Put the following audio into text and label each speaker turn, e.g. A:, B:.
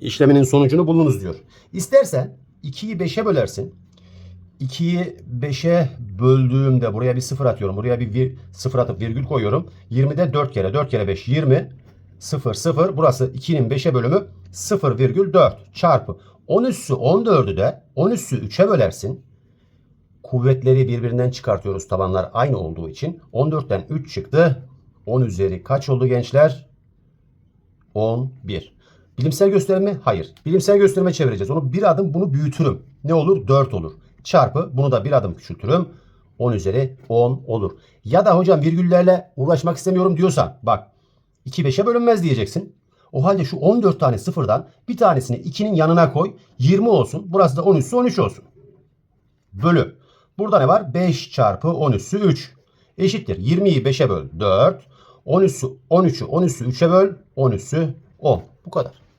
A: işleminin sonucunu bulunuz diyor. İstersen 2'yi 5'e bölersin. 2'yi 5'e böldüğümde buraya bir sıfır atıyorum. Buraya bir vir, sıfır atıp virgül koyuyorum. 20'de 4 kere 4 kere 5 20 0 0 burası 2'nin 5'e bölümü 0,4 çarpı 10 üssü 14'ü de 10 üssü 3'e bölersin. Kuvvetleri birbirinden çıkartıyoruz tabanlar aynı olduğu için. 14'ten 3 çıktı. 10 üzeri kaç oldu gençler? 11. Bilimsel gösterme? Hayır. Bilimsel gösterime çevireceğiz. Onu bir adım bunu büyütürüm. Ne olur? 4 olur. Çarpı bunu da bir adım küçültürüm. 10 üzeri 10 olur. Ya da hocam virgüllerle uğraşmak istemiyorum diyorsan bak 2 5'e bölünmez diyeceksin. O halde şu 14 tane sıfırdan bir tanesini 2'nin yanına koy. 20 olsun. Burası da 10 üssü 13 olsun. Bölü. Burada ne var? 5 çarpı 10 üssü 3. Eşittir. 20'yi 5'e böl 4. 10 üssü 13'ü 10 üssü 3'e böl 10 üssü 10. Bu kadar.